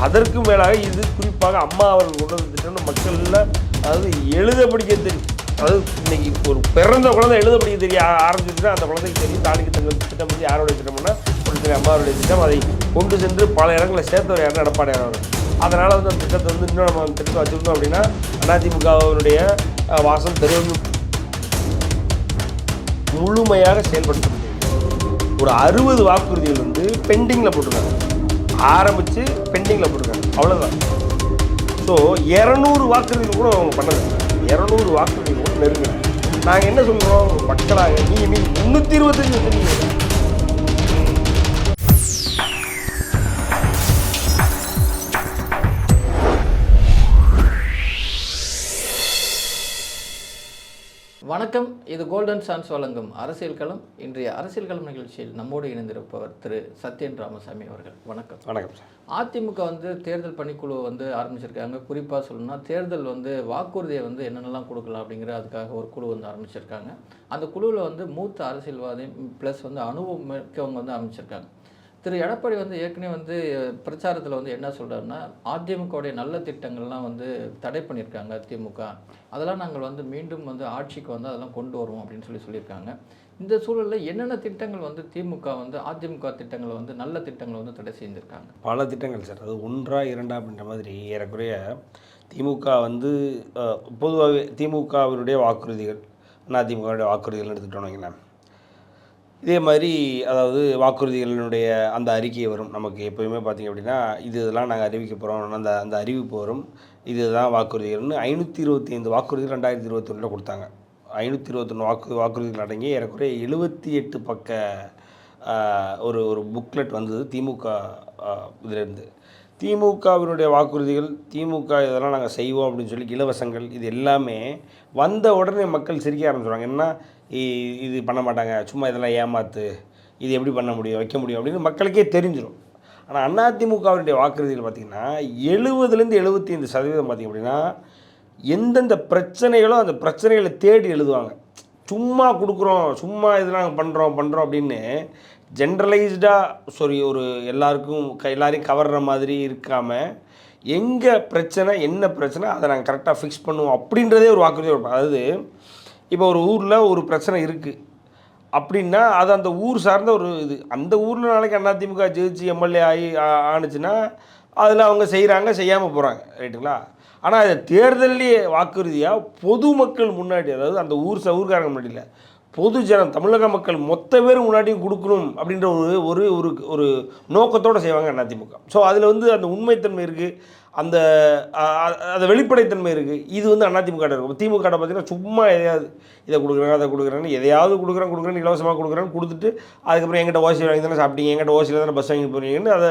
அதற்கு மேலாக இது குறிப்பாக அம்மா அவர்கள் கொண்டு வந்த திட்டம் மக்களில் அதாவது எழுத படிக்க தெரியும். அதாவது இன்னைக்கு ஒரு பிறந்த குழந்தை எழுத படிக்க தெரிய ஆரம்பிச்சுன்னா அந்த குழந்தைக்கு தெரியும். தாலிக்கு தங்கள் திட்டம் வந்து யாருடைய திட்டம்னா ஒரு அம்மாவுடைய திட்டம். அதை கொண்டு சென்று பல இடங்களில் சேர்த்தவர் யாருன்னா எடப்பாடியார் அவர் அதனால் வந்து அந்த திட்டத்தை வந்து இன்னும் நம்ம அந்த திட்டத்தை வச்சுருந்தோம் அப்படின்னா அதிமுகவினுடைய அஹ், வாசல் தெருவு முழுமையாக செயல்படுத்த முடியும் ஒரு அறுபது வாக்குறுதிகள் வந்து பெண்டிங்கில் போட்டிருக்காங்க ஆரம்பித்து பெண்டிங்கில் போட்டிருக்காங்க அவ்வளோதான் ஸோ இரநூறு வாக்குறுதிகள் கூட அவங்க பண்ணது இரநூறு வாக்குறுதிகள் கூட நெருங்குறாங்க நாங்கள் என்ன சொல்கிறோம் மக்களாக நீ நீ முந்நூற்றி இருபத்தஞ்சு வச்சுருக்கீங்க வணக்கம். இது கோல்டன் சான்ஸ் வழங்கும் அரசியல் களம். இன்றைய அரசியல் களம் நிகழ்ச்சியில் நம்மோடு இணைந்திருப்பவர் திரு சத்யன் ராமசாமி அவர்கள். வணக்கம். வணக்கம் சார். அதிமுக வந்து தேர்தல் பணிக்குழு வந்து ஆரம்பிச்சிருக்காங்க. குறிப்பாக சொல்லணும்னா தேர்தல் வந்து வாக்குறுதியை வந்து என்னென்னலாம் கொடுக்கலாம் அப்படிங்கிற அதுக்காக ஒரு குழு வந்து ஆரம்பிச்சிருக்காங்க. அந்த குழுவில் வந்து மூத்த அரசியல்வாதி ப்ளஸ் வந்து அனுபவம் மிக்கவங்க வந்து ஆரம்பிச்சிருக்காங்க. திரு எடப்பாடி வந்து ஏற்கனவே வந்து பிரச்சாரத்தில் வந்து என்ன சொல்கிறாருன்னா அதிமுகவுடைய நல்ல திட்டங்கள்லாம் வந்து தடை பண்ணியிருக்காங்க திமுக அதெல்லாம் நாங்கள் வந்து மீண்டும் வந்து ஆட்சிக்கு வந்து அதெல்லாம் கொண்டு வருவோம் அப்படின்னு சொல்லி சொல்லியிருக்காங்க. இந்த சூழலில் என்னென்ன திட்டங்கள் வந்து திமுக வந்து அதிமுக திட்டங்களை வந்து நல்ல திட்டங்களை வந்து தடை செய்திருக்காங்க? பல திட்டங்கள் சார். அது ஒன்றா இரண்டா அப்படின்ற மாதிரி ஏறக்குறைய திமுக வந்து பொதுவாகவே திமுகவினுடைய வாக்குறுதிகள் அதிமுகவுடைய வாக்குறுதிகள் எடுத்துக்கிட்டோம் வைங்களேன். இதே மாதிரி அதாவது வாக்குறுதிகளினுடைய அந்த அறிக்கை வரும். நமக்கு எப்போயுமே பார்த்திங்க அப்படின்னா இது இதெல்லாம் நாங்கள் அறிவிக்க போகிறோம் அந்த அந்த அறிவிப்பு வரும். இதுதான் வாக்குறுதிகள்னு ஐநூற்றி இருபத்தி ஐந்து வாக்குறுதிகள் ரெண்டாயிரத்தி இருபத்தி ஒன்றில் கொடுத்தாங்க. ஐநூற்றி இருபத்தொன்று வாக்கு வாக்குறுதிகள் அடங்கி ஏறக்குறைய எழுபத்தி எட்டு பக்க ஒரு ஒரு புக்லெட் வந்தது திமுக இதிலேருந்து. திமுகவினுடைய வாக்குறுதிகள் திமுக இதெல்லாம் நாங்கள் செய்வோம் அப்படின்னு சொல்லி இலவசங்கள் இது எல்லாமே வந்த உடனே மக்கள் சிரிக்க ஆரம்பிச்சிடுவாங்க என்ன? இ- இது பண்ண மாட்டாங்க. சும்மா இதெல்லாம் ஏமாத்து இது எப்படி பண்ண முடியும் வைக்க முடியும் அப்படின்னு மக்களுக்கே தெரிஞ்சிடும் ஆனால் அதிமுகவினுடைய வாக்குறுதிகள் பார்த்திங்கன்னா எழுபதுலேருந்து எழுபத்தி ஐந்து சதவீதம் பார்த்திங்க அப்படின்னா எந்தெந்த பிரச்சனைகளோ அந்த பிரச்சனைகளை தேடி எழுதுவாங்க. சும்மா கொடுக்குறோம் சும்மா இதெல்லாம் நாங்கள் பண்ணுறோம் பண்ணுறோம் அப்படின்னு ஜென்ரலைஸ்டாக சாரி ஒரு எல்லாருக்கும் க எல்லாரையும் கவர்ற மாதிரி இருக்காமல் எங்கே பிரச்சனை என்ன பிரச்சனை அதை நாங்கள் கரெக்டாக ஃபிக்ஸ் பண்ணுவோம் அப்படின்றதே ஒரு வாக்குறுதி கொடுப்போம். அதாவது இப்போ ஒரு ஊரில் ஒரு பிரச்சனை இருக்குது அப்படின்னா அது அந்த ஊர் சார்ந்த ஒரு இது. அந்த ஊரில் நாளைக்கு அதிமுக ஜெயிச்சு எம்எல்ஏ ஆகி ஆணுச்சுன்னா அதில் அவங்க செய்கிறாங்க செய்யாமல் போகிறாங்க ரைட்டுங்களா ஆனால் அதை தேர்தல்லையே வாக்குறுதியாக பொதுமக்கள் முன்னாடி அதாவது அந்த ஊர் ச ஊர்காரங்க முன்னாடியில் இல்லை பொது ஜனம் தமிழக மக்கள் மொத்த பேர் முன்னாடியும் கொடுக்கணும் அப்படின்ற ஒரு ஒரு ஒரு ஒரு நோக்கத்தோடு செய்வாங்க அதிமுக. ஸோ அதில் வந்து அந்த உண்மைத்தன்மை இருக்குது அந்த அந்த வெளிப்படைத்தன்மை இருக்குது இது வந்து அதிமுக இருக்கும். திமுக பார்த்தீங்கன்னா சும்மா எதையாவது இதை கொடுக்குறாங்க அதை கொடுக்குறாங்கன்னு எதையாவது கொடுக்குறேன் கொடுக்குறேன்னு இலவசமாக கொடுக்குறேன்னு கொடுத்துட்டு அதுக்கப்புறம் எங்கிட்ட ஓசி வாங்கி தானே சாப்பிட்டீங்க எங்கிட்ட ஓசியில் தானே பஸ் வாங்கி போனீங்கன்னு அதை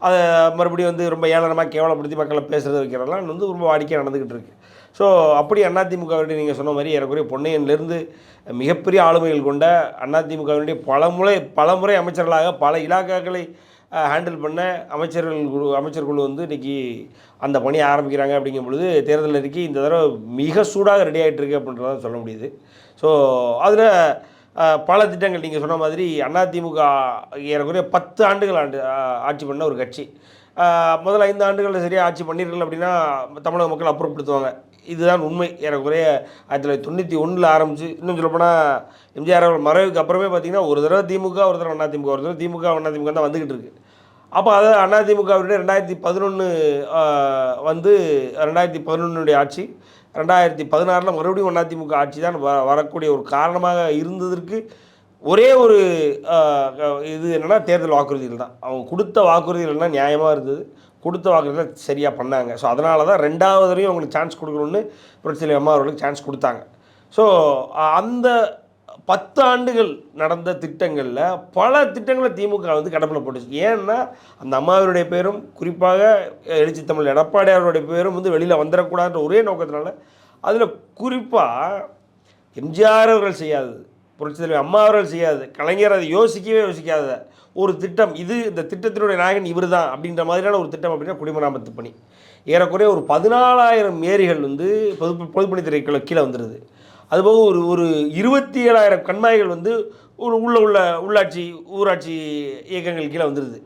அதை மறுபடியும் வந்து ரொம்ப ஏளனமாக கேவலப்படுத்தி மக்களை பேசுகிறது வைக்கிறதெல்லாம் வந்து ரொம்ப வாடிக்கையாக நடந்துக்கிட்டு இருக்குது ஸோ அப்படி அதிமுகவுடைய நீங்கள் சொன்ன மாதிரி ஏறக்குறைய பொன்னையன்லேருந்து மிகப்பெரிய ஆளுமைகள் கொண்ட அதிமுகவினுடைய பலமுறை பலமுறை அமைச்சர்களாக பல இலாக்காக்களை ஹேண்டில் பண்ண அமைச்சர்கள் குழு அமைச்சர் குழு வந்து இன்றைக்கி அந்த பணியை ஆரம்பிக்கிறாங்க அப்படிங்கும் பொழுது தேர்தல் அறிக்கை இந்த தடவை மிக சூடாக ரெடி ஆகிட்டு இருக்கு அப்படின்றத சொல்ல முடியுது. ஸோ அதில் பல திட்டங்கள் நீங்கள் சொன்ன மாதிரி அதிமுக ஏறக்குறைய பத்து ஆண்டுகள் ஆண்டு ஆட்சி பண்ண ஒரு கட்சி. முதல் ஐந்து ஆண்டுகளில் சரியாக ஆட்சி பண்ணியிருக்கல அப்படின்னா தமிழக மக்கள் அப்புறப்படுத்துவாங்க. இதுதான் உண்மை. ஏறக்குறைய ஆயிரத்தி தொள்ளாயிரத்தி தொண்ணூற்றி ஒன்றில் ஆரம்பிச்சு இன்னும் சொல்லப்போனால் எம்ஜிஆர் அவர்கள் மறைவுக்கு அப்புறமே பார்த்தீங்கன்னா ஒரு தடவை திமுக ஒரு தடவை அதிமுக ஒரு தடவை திமுக அதிமுக தான் வந்துக்கிட்டு இருக்கு. அப்போ அதை அதிமுகவுடைய ரெண்டாயிரத்தி பதினொன்று வந்து ரெண்டாயிரத்தி பதினொன்னுடைய ஆட்சி ரெண்டாயிரத்தி பதினாறில் மறுபடியும் அதிமுக ஆட்சி தான் வ வரக்கூடிய ஒரு காரணமாக இருந்ததற்கு ஒரே ஒரு இது என்னென்னா தேர்தல் வாக்குறுதிகள் தான். அவங்க கொடுத்த வாக்குறுதிகள்லாம் நியாயமாக இருந்தது. கொடுத்த வாக்குறுதிகள் சரியாக பண்ணாங்க. ஸோ அதனால தான் ரெண்டாவது வரையும் அவங்களுக்கு சான்ஸ் கொடுக்கணும்னு புரட்சியில் அம்மா அவர்களுக்கு சான்ஸ் கொடுத்தாங்க. ஸோ அந்த பத்து ஆண்டுகள் நடந்த திட்டங்களில் பல திட்டங்களை திமுக வந்து கடப்பில் போட்டுச்சு. ஏன்னா அந்த அம்மாவருடைய பேரும் குறிப்பாக எழுச்சி தமிழ் எடப்பாடியாருடைய பேரும் வந்து வெளியில் வந்துடக்கூடாதுன்ற ஒரே நோக்கத்தினால அதில் குறிப்பாக எம்ஜிஆர் அவர்கள் செய்யாதது. புரட்சித்தலைவர் அம்மா அவர்கள் செய்யாது கலைஞர் அதை யோசிக்கவே யோசிக்காத ஒரு திட்டம் இது இந்த திட்டத்தினுடைய நாயகன் இவர் தான் அப்படின்ற மாதிரியான ஒரு திட்டம் அப்படின்னா குடிமராமத்து பணி. ஏறக்குறைய ஒரு பதினாலாயிரம் ஏரிகள் வந்து பொது பொதுப்பணித்துறை கீழே கீழே வந்துடுது அதுபோக ஒரு ஒரு இருபத்தி ஏழாயிரம் கண்மாய்கள் வந்து ஒரு உள்ள உள்ள உள்ளாட்சி ஊராட்சி இயக்கங்கள் கீழே வந்துடுது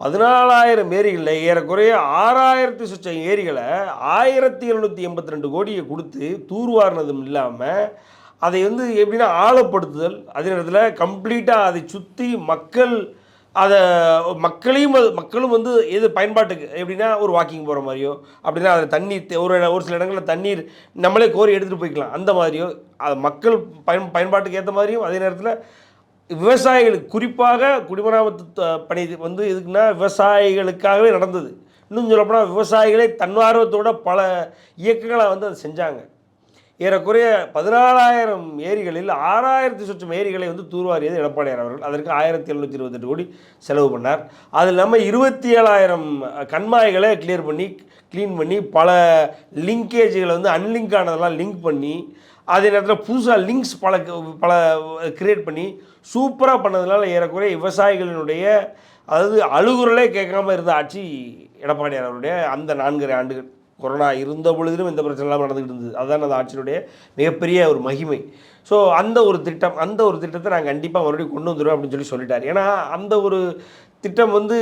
பதினாலாயிரம் ஏரிகளில் ஏறக்குறைய ஆறாயிரத்தி சுச்சம் ஏரிகளை ஆயிரத்தி எழுநூற்றி எண்பத்தி ரெண்டு கோடியை கொடுத்து தூர்வாரினதும் இல்லாமல் அதை வந்து எப்படின்னா ஆழப்படுத்துதல். அதே நேரத்தில் கம்ப்ளீட்டாக அதை சுற்றி மக்கள் அதை மக்களையும் அது மக்களும் வந்து எது பயன்பாட்டுக்கு எப்படின்னா ஒரு வாக்கிங் போகிற மாதிரியோ அப்படின்னா அதில் தண்ணீர் ஒரு ஒரு சில இடங்களில் தண்ணீர் நம்மளே கோரி எடுத்துகிட்டு போய்க்கலாம். அந்த மாதிரியோ அது மக்கள் பயன் பயன்பாட்டுக்கு ஏற்ற மாதிரியும் அதே நேரத்தில் விவசாயிகளுக்கு குறிப்பாக குடிமராமத்து பணி இது வந்து எதுக்குன்னா விவசாயிகளுக்காகவே நடந்தது. இன்னும் சொல்லப்போனால் விவசாயிகளே தன்னார்வத்தோட பல இயக்கங்களை வந்து அதை செஞ்சாங்க. ஏறக்குறைய பதினாலாயிரம் ஏரிகளில் ஆறாயிரத்தி சொச்சம் ஏரிகளை வந்து தூர்வாரியது எடப்பாடியார் அவர்கள் அதற்கு ஆயிரத்தி எழுநூற்றி இருபத்தெட்டு கோடி செலவு பண்ணார். அது இல்லாமல் இருபத்தி ஏழாயிரம் கண்மாய்களை கிளியர் பண்ணி க்ளீன் பண்ணி பல லிங்கேஜ்களை வந்து அன்லிங்க் ஆனதெல்லாம் லிங்க் பண்ணி அதே நேரத்தில் புதுசாக லிங்க்ஸ் பல பல கிரியேட் பண்ணி சூப்பராக பண்ணதுனால ஏறக்குறைய விவசாயிகளினுடைய அதாவது அழுகுறலே கேட்காம இருந்த ஆட்சி எடப்பாடியார் அவருடைய அந்த நான்கரை ஆண்டுகள். கொரோனா இருந்த பொழுதிலும் இந்த பிரச்சனை இல்லாமல் நடந்துகிட்டு இருந்தது. அதுதான் அந்த ஆட்சியினுடைய மிகப்பெரிய ஒரு மகிமை. ஸோ அந்த ஒரு திட்டம் அந்த ஒரு திட்டத்தை நாங்கள் கண்டிப்பாக மறுபடியும் கொண்டு வந்துடுவோம் அப்படின்னு சொல்லி சொல்லிட்டார். ஏன்னா அந்த ஒரு திட்டம் வந்து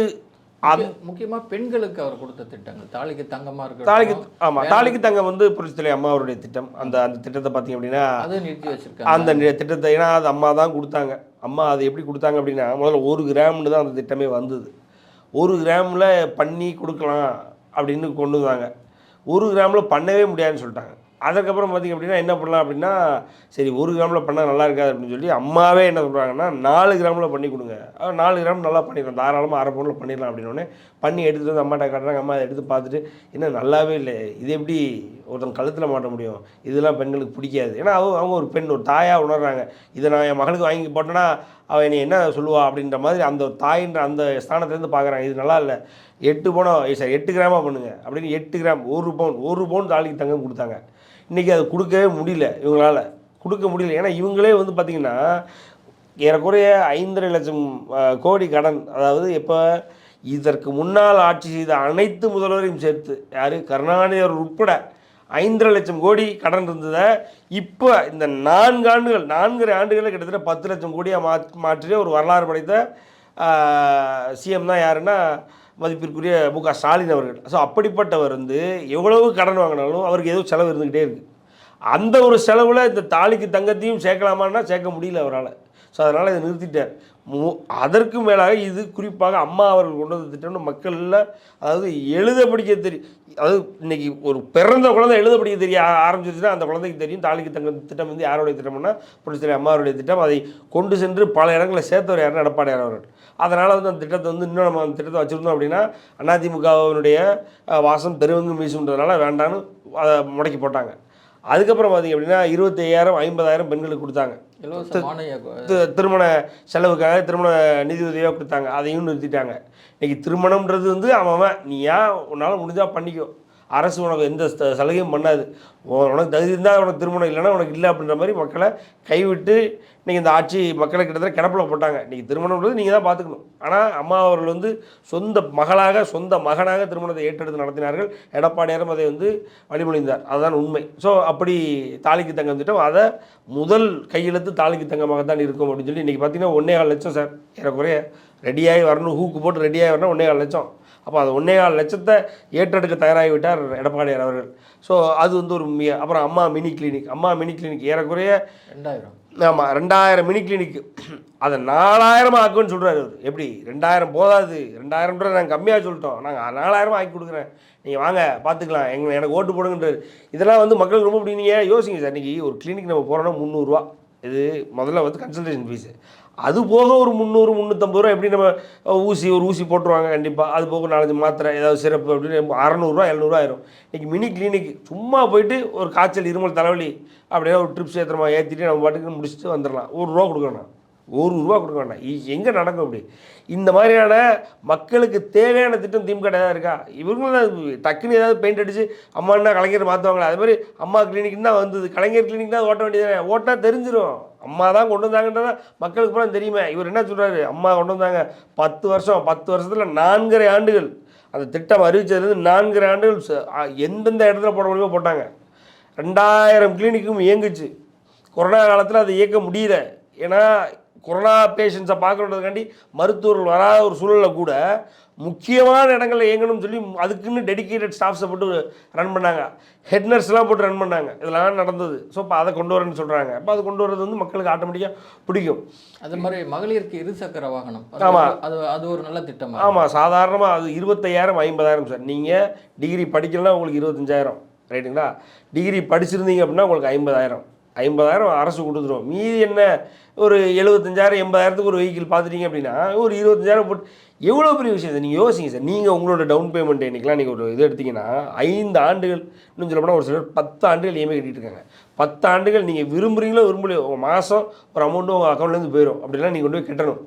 அது முக்கியமா பெண்களுக்கு அவர் கொடுத்த திட்டங்கள். தாலிக்கு தங்கமா தாலிக்கு இருக்கு ஆமாம் தாலிக்கு தங்க வந்து புரட்சித்தலை அம்மா அவருடைய திட்டம். அந்த அந்த திட்டத்தை பார்த்தீங்க அப்படின்னா அதை நிறுத்தி வச்சிருக்காங்க. அந்த திட்டத்தை ஏன்னா அது அம்மா தான் கொடுத்தாங்க. அம்மா அது எப்படி கொடுத்தாங்க அப்படின்னா முதல்ல ஒரு கிராம்னு தான் அந்த திட்டமே வந்தது. ஒரு கிராமில் பண்ணி கொடுக்கலாம் அப்படின்னு கொண்டு வந்தாங்க. ஒரு கிராமில் பண்ணவே முடியாதுன்னு சொல்லிட்டாங்க. அதுக்கப்புறம் பார்த்திங்க அப்படின்னா என்ன பண்ணலாம் அப்படின்னா சரி ஒரு கிராமில் பண்ணால் நல்லா இருக்காது அப்படின்னு சொல்லி அம்மாவே என்ன சொல்கிறாங்கன்னா நாலு கிராமில் பண்ணி கொடுங்க. நாலு கிராம் நல்லா பண்ணிடலாம். தாராளமாக அரை பவுனில் பண்ணிடலாம் அப்படின்னோடனே பண்ணி எடுத்துகிட்டு வந்து அம்மாட்ட காட்டுறாங்க. அம்மா அதை எடுத்து பார்த்துட்டு என்ன நல்லாவே இல்லை. இது எப்படி ஒருத்தன் கழுத்தில் மாட்ட முடியும்? இதெல்லாம் பெண்களுக்கு பிடிக்காது. ஏன்னா அவங்க அவங்க ஒரு பெண் ஒரு தாயாக உணர்றாங்க. இதை நான் என் மகளுக்கு வாங்கி போட்டேன்னா அவன் என்னை என்ன சொல்லுவா அப்படின்ற மாதிரி அந்த தாயின்ற அந்த ஸ்தானத்துலேருந்து பார்க்குறாங்க. இது நல்லா இல்லை. எட்டு பவுனோ சார் எட்டு கிராமாக பண்ணுங்க அப்படின்னு எட்டு கிராம் ஒரு பவுன் ஒரு பவுன் தாலிக்கு தங்கம் கொடுத்தாங்க. இன்றைக்கி அது கொடுக்கவே முடியல இவங்களால. கொடுக்க முடியல. ஏன்னா இவங்களே வந்து பார்த்திங்கன்னா ஏறக்குறைய ஐந்தரை லட்சம் கோடி கடன். அதாவது இப்போ இதற்கு முன்னால் ஆட்சி செய்த அனைத்து முதல்வரையும் சேர்த்து யார்? கருணாநிதி அவர் உட்பட ஐந்தரை லட்சம் கோடி கடன் இருந்ததை இப்போ இந்த நான்கு ஆண்டுகள் நான்கரை ஆண்டுகளில் கிட்டத்தட்ட பத்து லட்சம் கோடியாக மா மாற்றிய ஒரு வரலாறு படைத்த சிஎம் தான் யாருன்னா மதிப்பிற்குரிய மு க ஸ்டாலின் அவர்கள். ஸோ அப்படிப்பட்டவர் வந்து எவ்வளவு கடன் வாங்கினாலும் அவருக்கு ஏதோ செலவு இருந்துக்கிட்டே இருக்குது அந்த ஒரு செலவில் இந்த தாலிக்கு தங்கத்தையும் சேர்க்கலாமான்னா சேர்க்க முடியல அவரால். ஸோ அதனால் இதை நிறுத்திட்டார். மு அதற்கு மேலாக இது குறிப்பாக அம்மா அவர்கள் கொண்டு வந்த திட்டம்னு மக்களில் அதாவது எழுத படிக்க தெரியும் அதாவது இன்னைக்கு ஒரு பிறந்த குழந்தை எழுத படிக்க தெரிய ஆரம்பிச்சிருச்சுன்னா அந்த குழந்தைக்கு தெரியும் தாலிக்கு தங்க திட்டம் வந்து யாருடைய திட்டம்னா புரட்சித்தலை அம்மாவுடைய திட்டம். அதை கொண்டு சென்று பல இடங்களில் சேர்த்தவர் யாருன்னா எடப்பாடியார் அவர்கள். அதனால் வந்து அந்த திட்டத்தை வந்து இன்னும் நம்ம அந்த திட்டத்தை வச்சுருந்தோம் அப்படின்னா அதிமுகவினுடைய வாசம் தெருவெங்கும் வீசுன்றதுனால வேண்டான்னு அதை முடக்கி போட்டாங்க. அதுக்கப்புறம் பார்த்தீங்க அப்படின்னா இருபத்தி ஐயாயிரம் ஐம்பதாயிரம் பெண்களுக்கு கொடுத்தாங்க. திருமண செலவுக்காக திருமண நிதி உதவியாக கொடுத்தாங்க. அதையும் நிறுத்திட்டாங்க. இன்னைக்கு திருமணம்ன்றது வந்து அவன் அவன். நீ ஏன் உன்னால் முடிஞ்சால் பண்ணிக்கோ. அரசு உனக்கு எந்த சலுகையும் பண்ணாது. உனக்கு தகுதி இருந்தால் உனக்கு திருமணம் இல்லைன்னா உனக்கு இல்லை அப்படின்ற மாதிரி மக்களை கைவிட்டு இன்றைக்கி இந்த ஆட்சி மக்களை கிட்டத்தட்ட கிடப்பில் போட்டாங்க. இன்றைக்கி திருமணம்ன்றது நீங்கள் தான் பார்த்துக்கணும் ஆனால் அம்மா அவர்கள் வந்து சொந்த மகளாக சொந்த மகனாக திருமணத்தை ஏற்றெடுத்து நடத்தினார்கள். எடப்பாடியாரும் அதை வந்து வழிமொழிந்தார் அதுதான் உண்மை. ஸோ அப்படி தாலிக்கு தங்கம் திட்டம் அதை முதல் கையெழுத்து தாலிக்கு தங்கமாக தான் இருக்கும் அப்படின்னு சொல்லி இன்றைக்கி பார்த்தீங்கன்னா ஒன்றே கால் லட்சம் சார். ஏறக்குறைய ரெடியாகி வரணும். ஹூக்கு போட்டு ரெடியாகி வரணும். ஒன்றே கால் லட்சம். அப்போ அது ஒன்றே கால் லட்சத்தை ஏற்றெடுக்க தயாராகி விட்டார் எடப்பாடியார் அவர்கள். ஸோ அது வந்து ஒரு மிக அப்புறம் Amma mini clinic. Amma mini clinic ஏறக்குறைய ரெண்டாயிரம். ஆமாம் ரெண்டாயிரம் மினி கிளினிக். அதை நாலாயிரம் ஆக்குன்னு சொல்கிறாரு அவர். எப்படி? ரெண்டாயிரம் போதாது. ரெண்டாயிரம்ன்றது நாங்கள் கம்மியாக சொல்லிட்டோம். நாங்கள் நாலாயிரம் ஆக்கி கொடுக்குறேன். நீங்கள் வாங்க பார்த்துக்கலாம் எங்க எனக்கு ஓட்டு போடுங்கன்றாரு. இதெல்லாம் வந்து மக்களுக்கு ரொம்ப பிடிங்க. யோசிங்க சார் இன்றைக்கி ஒரு கிளினிக் நம்ம போகிறோன்னா முந்நூறுரூவா இது முதல்ல வந்து கன்சல்டேஷன் ஃபீஸு அது போக ஒரு முந்நூறு முந்நூற்றம்பது ரூபா எப்படி நம்ம ஊசி ஒரு ஊசி போட்டுருவாங்க கண்டிப்பாக அது போக நாலஞ்சு மாத்திரை ஏதாவது சிறப்பு அப்படின்னு அறநூறுவா எழுநூறுவா ஆயிரும். இன்றைக்கி மினி கிளினிக் சும்மா போயிட்டு ஒரு காய்ச்சல் இருமல் தலைவலி அப்படியே ஒரு ட்ரிப்ஸ் ஏற்றுறமா ஏற்றிட்டு நம்ம பாட்டுக்கு முடிச்சுட்டு வந்துடலாம் ஒரு ரூபா கொடுக்கணும் ஒரு ரூபா கொடுக்க வேண்டாம் எங்கே நடக்கும் அப்படி? இந்த மாதிரியான மக்களுக்கு தேவையான திட்டம் திமுக ஏதாவது இருக்கா? இவங்களும் டக்குன்னு ஏதாவது பெயிண்ட் அடித்து அம்மானா கலைஞர் மாற்றுவாங்களா அது மாதிரி அம்மா கிளினிக் தான் வந்தது. கலைஞர் கிளினிக் தான் ஓட்ட வேண்டியது ஓட்டால் தெரிஞ்சிடும் அம்மா தான் கொண்டு வந்தாங்கன்றத மக்களுக்கு புறம் தெரியுமே. இவர் என்ன சொல்கிறாரு அம்மா கொண்டு வந்தாங்க. பத்து வருஷம் பத்து வருஷத்தில் நான்கரை ஆண்டுகள். அந்த திட்டம் அறிவிச்சதுலேருந்து நான்கரை ஆண்டுகள் எந்தெந்த இடத்துல போட முடியுமோ போட்டாங்க. ரெண்டாயிரம் கிளினிக்கும் இயங்குச்சு. கொரோனா காலத்தில் அதை இயக்க முடியல. ஏன்னா கொரோனா பேஷண்ட்ஸை பார்க்கணுன்றதுக்காண்டி மருத்துவர்கள் வராத ஒரு சூழலில் கூட முக்கியமான இடங்கள்ல இயங்கணும்னு சொல்லி அதுக்குன்னு டெடிகேட்டட் ஸ்டாஃப்ஸை போட்டு ரன் பண்ணாங்க. ஹெட் நர்ஸ்லாம் போட்டு ரன் பண்ணாங்க. இதெல்லாம் நடந்தது. ஸோ இப்போ அதை கொண்டு வரேன்னு சொல்கிறாங்க அப்போ அது கொண்டு வரது வந்து மக்களுக்கு ஆட்டோமேட்டிக்காக பிடிக்கும். அது மாதிரி மகளிருக்கு இருசக்கர வாகனம். அது- ஆமா. அது அது ஒரு நல்ல திட்டமா? ஆமாம் சாதாரணமாக அது இருபத்தையாயிரம் ஐம்பதாயிரம் சார். நீங்கள் டிகிரி படிக்கலன்னா உங்களுக்கு இருபத்தஞ்சாயிரம். ரைட்டுங்களா டிகிரி படிச்சிருந்தீங்க அப்படின்னா உங்களுக்கு ஐம்பதாயிரம். ஐம்பதாயிரம் அரசு கொடுத்துரும். மீதி என்ன? ஒரு எழுபத்தஞ்சாயிரம் எண்பதாயிரத்துக்கு ஒரு வெஹிக்கிள் பார்த்துட்டீங்க அப்படின்னா ஒரு இருபத்தஞ்சாயிரம் போட்டு எவ்வளோ பெரிய விஷயம் சார் நீங்கள் யோசிங்க சார். நீங்கள் உங்களோட டவுன் பேமெண்ட் இன்றைக்கெலாம் நீங்கள் ஒரு இது எடுத்தீங்கன்னா ஐந்து ஆண்டுகள் இன்னும் சொல்லப்போனால் ஒரு சிலர் பத்து ஆண்டுகள் இஎம்ஐ கட்டிட்டு இருக்காங்க பத்து ஆண்டுகள் நீங்கள் விரும்புகிறீங்களோ விரும்பலையோ மாதம் ஒரு அமௌண்ட்டு உங்கள் அக்கௌண்ட்லேருந்து போயிடும் அப்படிலாம் நீங்கள் கொண்டு போய் கட்டணும்.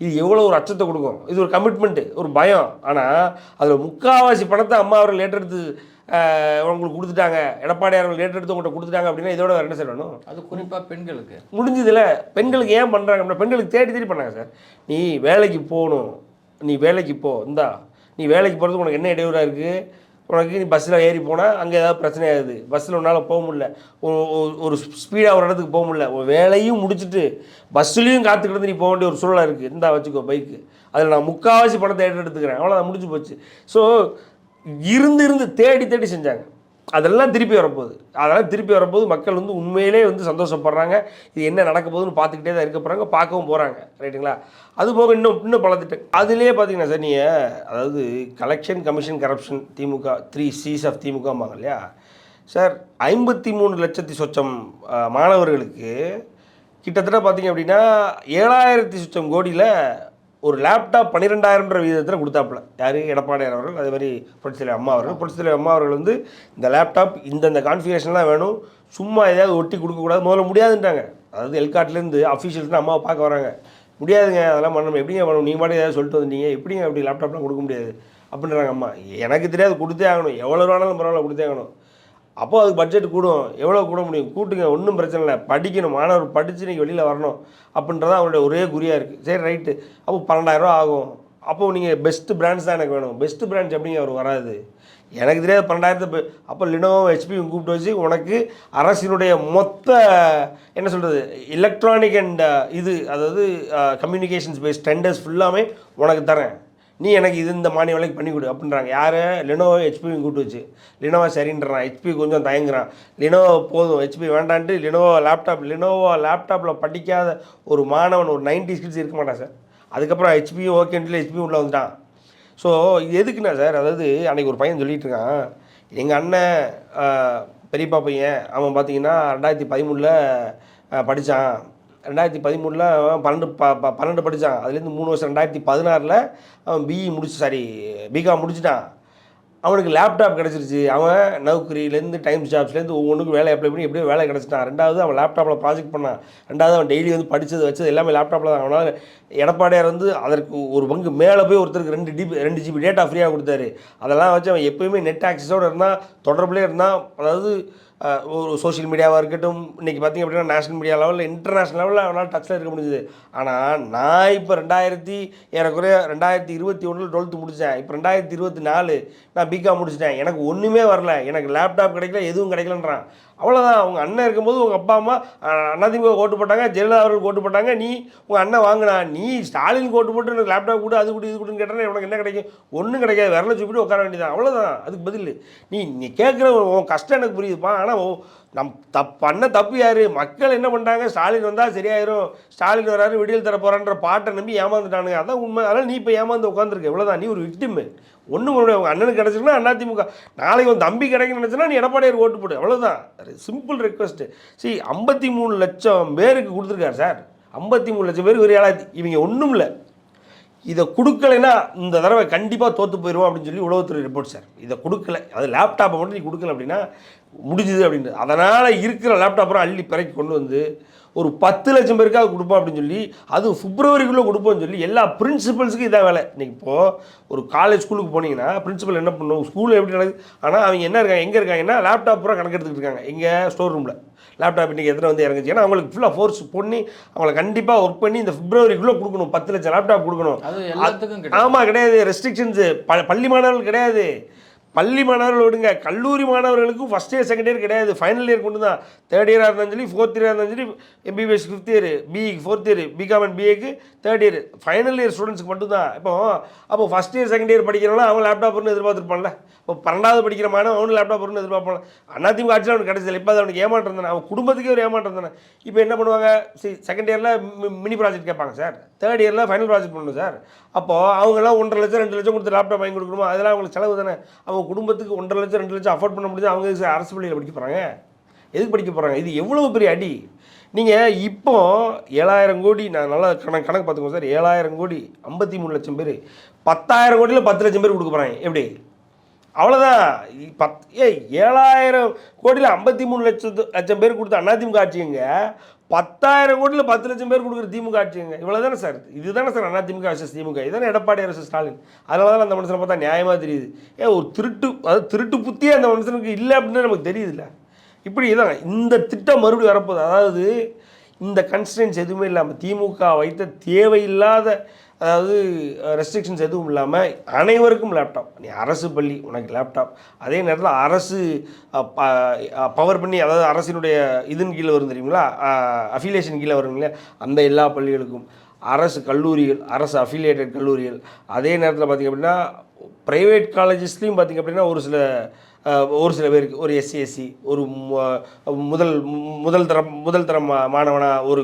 இது எவ்வளோ ஒரு அச்சத்தை கொடுக்கும்? இது ஒரு கமிட்மெண்ட்டு ஒரு பயம். ஆனால் அதில் முக்காவாசி பணத்தை அம்மா அவர்கள் ஏற்றெடுத்து ஆஹ், உங்களுக்கு கொடுத்துட்டாங்க. எடப்பாடி அவர்கள் ஏற்றெடுத்து உங்கள்கிட்ட கொடுத்துட்டாங்க அப்படின்னா இதோட வேறு என்ன சார் வேணும்? அது குறிப்பா பெண்களுக்கு. முடிஞ்சதில்ல பெண்களுக்கு ஏன் பண்ணுறாங்க அப்படின்னா பெண்களுக்கு தேடி தேடி பண்ணாங்க சார். நீ வேலைக்கு போகணும். நீ வேலைக்கு போ. இந்தா நீ வேலைக்கு போகிறதுக்கு உனக்கு என்ன இடையூறாக இருக்குது உனக்கு நீ பஸ்ஸில் ஏறி போனால் அங்கே ஏதாவது பிரச்சனை ஆகுது. பஸ்ஸில் உன்னால் போக முடியல. ஒரு- ஒரு ஸ்பீடாக ஒரு இடத்துக்கு போக முடியல. ஒரு வேலையும் முடிச்சுட்டு பஸ்ஸுலேயும் காத்துக்கிட்டு நீ போக வேண்டிய ஒரு சூழலாக இருக்குது இருந்தால் வச்சுக்கோ பைக்கு அதில் நான் முக்கால்வாசி பணத்தை எடுத்துக்கிறேன். அவ்வளோதான் முடிஞ்சு போச்சு. ஸோ இருந்து இருந்து தேடி தேடி செஞ்சாங்க. அதெல்லாம் திருப்பி வரப்போகுது. அதெல்லாம் திருப்பி வரும்போது மக்கள் வந்து உண்மையிலே வந்து சந்தோஷப்படுறாங்க. இது என்ன நடக்க போகுதுன்னு பார்த்துக்கிட்டே தான் இருக்க போகிறாங்க பார்க்கவும் போகிறாங்க ரைட்டுங்களா? அது போக இன்னும் இன்னும் பல திட்டம் அதுலேயே பார்த்தீங்கன்னா சார் நீங்கள் அதாவது collection commission corruption DMK three sis of திமுகம்பாங்க இல்லையா? சார் ஐம்பத்தி மூணு லட்சத்தி சொச்சம் மாணவர்களுக்கு கிட்டத்தட்ட பார்த்தீங்க அப்படின்னா ஏழாயிரத்தி சொச்சம் கோடியில் ஒரு லேப்டாப் பன்னிரெண்டாயிரம்ன்ற விகிதத்தில் கொடுத்தாப்புல. யார்? எடப்பாடியார் அவர்கள் அதே மாதிரி புரட்சித்தலைவர் அம்மா அவர்கள். புரட்சித்தலைவர் அம்மா அவர்கள் வந்து இந்த லேப்டாப் இந்தந்த கான்ஃபிகரேஷன்லாம் வேணும். சும்மா ஏதாவது ஒட்டி கொடுக்கக்கூடாது முதல்ல முடியாதுன்ட்டாங்க அதாவது எல்காட்லேருந்து அஃபீஷியல்ஸ் அம்மாவை பார்க்க வராங்க. முடியாதுங்க அதெல்லாம் பண்ணணும். எப்படிங்க பண்ணணும்? நீங்கள் பாட்டு ஏதாவது சொல்லிட்டு வந்தீங்க எப்படிங்க அப்படி லேப்டாப்லாம் கொடுக்க முடியாது? அப்படின்றாங்க அம்மா. எனக்கு தெரியாது கொடுத்தே ஆகணும். எவ்வளோ வேணாலும் பரவாயில்ல கொடுத்தே ஆகணும். அப்போ அதுக்கு பட்ஜெட் கூடும். எவ்வளோ கூட முடியும்? கூட்டுங்க ஒன்றும் பிரச்சனை இல்லை. படிக்கணும். மாணவர் படித்து நீங்கள் வெளியில் வரணும். அப்படின்றது அவருடைய ஒரே குறியாக இருக்குது சரி ரைட்டு அப்போ பன்னெண்டாயிரரூவா ஆகும். அப்போது நீங்கள் பெஸ்ட்டு பிராண்ட்ஸ் தான் எனக்கு வேணும். பெஸ்ட்டு பிராண்ட்ஸ் எப்படிங்க அவர் வராது? எனக்கு தெரியாது பன்னெண்டாயிரத்து அப்போ லினோவோ ஹெச்பியும் கூப்பிட்டு வச்சு உனக்கு அரசினுடைய மொத்த என்ன சொல்கிறது எலக்ட்ரானிக் அண்ட் இது அதாவது கம்யூனிகேஷன்ஸ் பேஸ்ட் டெண்டர்ஸ் ஃபுல்லாமே உனக்கு தரேன். நீ எனக்கு இது இந்த மானிய விலைக்கு பண்ணி கொடு அப்படின்றாங்க. யார்? லினோவோ ஹெச்பியும் கூப்பிட்டு வச்சு. லினோவா சரின்றான். ஹெச்பி கொஞ்சம் தயங்குறான். லினோவோ போதும். ஹெச்பி வேண்டான்ட்டு லினோவோ லேப்டாப் லினோவோ லேப்டாப்பில் படிக்காத ஒரு மாணவன் ஒரு நைன்டி ஸ்கிட்ஸ் இருக்க மாட்டான் சார். அதுக்கப்புறம் ஹெச்பியும் ஓகேன்ட்டு ஹெச்பியும் உள்ளே வந்துட்டான். ஸோ எதுக்குண்ணா சார்? அதாவது அன்றைக்கி ஒரு பையன் சொல்லிகிட்டு இருக்கான். எங்கள் அண்ணன் பெரியப்பா பையன் அவன் பார்த்தீங்கன்னா ரெண்டாயிரத்தி பதிமூணில் படித்தான் ரெண்டாயிரத்தி பதிமூணில் பன்னெண்டு ப ப- பன்னெண்டு படித்தான் அதுலேருந்து மூணு வருஷம் ரெண்டாயிரத்தி பதினாறில் அவன் பிஇ முடிச்சு சாரி பிகாம் முடிச்சிட்டான். அவனுக்கு லேப்டாப் கிடச்சிருச்சு. அவன் நவுக்கரியிலேருந்து டைம்ஸ் ஜாப்ஸ்லேருந்து ஒவ்வொன்றுக்கும் வேலை அப்ளை பண்ணி எப்படியோ வேலை கிடச்சிட்டான். ரெண்டாவது அவன் லேப்டாப்பில் ப்ராஜெக்ட் பண்ணான். ரெண்டாவது அவன் டெய்லி வந்து படித்தது வச்சது எல்லாமே லேப்டாப்பில் தான். அவனால் எடப்பாடியார் வந்து அதற்கு ஒரு பங்கு மேலே போய் ஒருத்தருக்கு ரெண்டு டிபி ரெண்டு ஜிபி டேட்டா ஃப்ரீயாக கொடுத்தாரு. அதெல்லாம் வச்சு அவன் எப்போயுமே நெட் ஆக்சஸோடு இருந்தான் தொடர்புலேயே இருந்தான். அதாவது ஒரு சோஷியல் மீடியாவாக இருக்கட்டும் இன்றைக்கி பார்த்தீங்க அப்படின்னா நேஷனல் மீடியா லெவலில் இன்டர்நேஷ்னல் லெவலில் அவனால் டச்சில் இருக்க முடிஞ்சுது. ஆனால் நான் இப்போ ரெண்டாயிரத்தி ஏறக்குறைய ரெண்டாயிரத்தி இருபத்தி ஒன்றில் டுவெல்த்து முடித்தேன் இப்போ ரெண்டாயிரத்தி இருபத்தி நாலு நான் பிகாம் முடிச்சிட்டேன். எனக்கு ஒன்றுமே வரல. எனக்கு லேப்டாப் கிடைக்கல எதுவும் கிடைக்கலன்றான். அவ்வளோதான் அவங்க அண்ணன் இருக்கும்போது உங்கள் அப்பா அம்மா அஹ், அதிமுக ஓட்டு போட்டாங்க ஜெயலலிதா அவர்கள் ஓட்டு போட்டாங்க நீ உங்கள் அண்ணன் வாங்கினா நீ ஸ்டாலின் ஓட்டு போட்டு எனக்கு லேப்டாப் கூட அது கொடு இது கூடன்னு கேட்டேன்னா உனக்கு என்ன கிடைக்கும்? ஒன்றும் கிடைக்காது. விரல சுப்பிட்டு உட்கார வேண்டியதான் அவ்வளோதான் அதுக்கு பதில். நீ நீ கேட்குற உன் கஷ்டம் எனக்கு புரியுதுப்பா. ஆனால் நம் தப் பண்ண தப்பு யார்? மக்கள் என்ன பண்ணிட்டாங்க ஸ்டாலின் வந்தால் சரியாயிரும். ஸ்டாலின் வராரு விடியல் தர போகிறான்ற பாட்டை நம்பி ஏமாந்துட்டானுங்க. அதான் உண்மை. அதனால் நீ இப்போ ஏமாந்து உட்காந்துருக்க இவ்வளோதான் நீ ஒரு விக்டிமு ஒன்றும் உன்னுடைய உங்கள் அண்ணனுக்கு கிடச்சிருக்குன்னா அதிமுக நாளைக்கு உன் தம்பி கிடைக்குன்னு நினச்சினா நீ எடப்பாடியார் ஓட்டு போடு. அவ்வளோதான் சிம்பிள் ரெக்வஸ்ட்டு சி ஐம்பத்தி மூணு லட்சம் பேருக்கு கொடுத்துருக்காரு சார். ஐம்பத்தி மூணு லட்சம் பேருக்கு ஒரு ஏழாயிரத்தி. இவங்க ஒன்றும் இல்லை. இதை கொடுக்கலைன்னா இந்த தடவை கண்டிப்பாக தோற்று போயிடுவோம் அப்படின்னு சொல்லி உளவுத்துறை ரிப்போர்ட் சார். இதை கொடுக்கல. அது லேப்டாப்பை மட்டும் நீ கொடுக்கல அப்படின்னா முடிஞ்சுது அப்படின்னு அதனால் இருக்கிற லேப்டாப்பை அள்ளி பிறக்கி கொண்டு வந்து ஒரு பத்து லட்சம் பேருக்காக கொடுப்போம் அப்படின்னு சொல்லி அது பிப்ரவரிக்குள்ளே கொடுப்போம்னு சொல்லி எல்லா பிரின்சிபல்ஸுக்கும் இதான் வேலை. இன்னைக்கு இப்போது ஒரு காலேஜ் ஸ்கூலுக்கு போனீங்கன்னா பிரின்சிபல் என்ன பண்ணும்? ஸ்கூலில் எப்படி நடக்குது? ஆனால் அவங்க என்ன இருக்காங்க? எங்கே இருக்காங்கன்னா லேப்டாப் பூரா கணக்கு எடுத்துக்கிட்டு இருக்காங்க. எங்கே ஸ்டோர் ரூமில் லேப்டாப் இன்றைக்கி எத்தனை வந்து இறங்குச்சு? ஏன்னா அவங்களுக்கு ஃபுல்லாக ஃபோர்ஸ் பண்ணி அவங்களை கண்டிப்பாக ஒர்க் பண்ணி இந்த பிப்ரவரிக்குள்ளே கொடுக்கணும். பத்து லட்சம் லேப்டாப் கொடுக்கணும். அது ஆமாம் கிடையாது. ரெஸ்ட்ரிக்ஷன்ஸு ப பள்ளி மாணவர்கள் கிடையாது. பள்ளி மாணவர்கள் விடுங்க. கல்லூரி மாணவர்களுக்கும் ஃபஸ்ட் இயர் செகண்ட் இயர் கிடையாது. ஃபைனல் இயர் கொண்டு தான். தேர்ட் இயராக இருந்தாலும் சரி ஃபோர்த் இயராக இருந்தாலும் சரி MBBS fifth year B fourth year BCom and பிஏக்கு third year final year ஸ்டூடெண்ட்ஸ்க்கு மட்டும் தான் இப்போ அப்போ ஃபஸ்ட் இயர் செகண்ட் இயர் படிக்கிறவனா அவன் லேப்டாப் ஒன்று எதிர்பார்த்துருப்பான்ல. இப்போ பன்னெண்டாவது படிக்கிற மாணவன் அவனு லேப்டாப்னு ஒன்று எதிர்பார்ப்பான் அதிமுக ஆட்சியில் அவனுக்கு கிடைச்சது இப்போ அது அவனுக்கு ஏமாற்றம் தானே. அவன் குடும்பத்துக்கே ஒரு ஏமாற்றம் தானே. இப்போ என்ன பண்ணுவாங்க? சரி செகண்ட் இயரில் மினி ப்ராஜெக்ட் கேட்பாங்க சார். தேர்ட் இயரில் ஃபைனல் ப்ராஜெக்ட் பண்ணணும் சார். அப்போது அவங்கெல்லாம் ஒன்றரை லட்சம் ரெண்டு லட்சம் கொடுத்து லேப்டாப் வாங்கி கொடுக்கணுமா? அதெல்லாம் அவங்களுக்கு செலவு தானே. அவங்க குடும்பத்துக்கு ஒன்றரை லட்சம் ரெண்டு லட்சம் அஃபோர்ட் பண்ண முடிஞ்சு அவங்க சார் அரசு பள்ளியில் படிக்க போகிறாங்க எதுக்கு படிக்க போகிறாங்க இது எவ்வளோ பெரிய அடி? நீங்கள் இப்போ ஏழாயிரம் கோடி நான் நல்லா கணக்கு கணக்கு பார்த்துக்கோங்க சார். ஏழாயிரம் கோடி ஐம்பத்தி மூணு லட்சம் பேர். பத்தாயிரம் கோடியில் பத்து லட்சம் பேர் கொடுக்க போகிறாங்க எப்படி? அவ்வளோதான் பத் ஏ ஏழாயிரம் கோடியில் ஐம்பத்தி மூணு லட்சத்து லட்சம் பேர் கொடுத்த அதிமுக ஆட்சிங்க. பத்தாயிரம் கோடியில் பத்து லட்சம் பேர் கொடுக்குற திமுக ஆட்சிங்க. இவ்வளோ தானே சார்? இதுதானே சார் அதிமுக வர்சஸ் திமுக. இதுதானே எடப்பாடி அரசு ஸ்டாலின். அதனால தான் அந்த மனுஷனை பார்த்தா நியாயமாக தெரியுது. ஏ ஒரு திருட்டு அதாவது திருட்டு புத்தியே அந்த மனுஷனுக்கு இல்லை அப்படின்னு நமக்கு தெரியுதுல்ல. இப்படி இதான். இந்த திட்டம் மறுபடியும் வரப்போகுது. அதாவது இந்த கன்ஸ்டன்ஸ் எதுவுமே இல்லாமல் திமுக வைத்த தேவையில்லாத அதாவது ரெஸ்ட்ரிக்ஷன்ஸ் எதுவும் இல்லாமல் அனைவருக்கும் லேப்டாப் நீ அரசு பள்ளி உனக்கு லேப்டாப் அதே நேரத்தில் அரசு பவர் பண்ணி அதாவது அரசினுடைய இதன் கீழே வரும் தெரியுங்களா? அஃபிலியேஷன் கீழே வரும் இல்லையா? அந்த எல்லா பள்ளிகளுக்கும். அரசு கல்லூரிகள் அரசு அஃபிலியேட்டட் கல்லூரிகள். அதே நேரத்தில் பார்த்திங்க அப்படின்னா ப்ரைவேட் காலேஜஸ்லேயும் பார்த்திங்க அப்படின்னா ஒரு சில ஒரு சில பேருக்கு ஒரு எஸ்சி ஒரு முதல் முதல் தரம் முதல் தரம் மாணவனாக ஒரு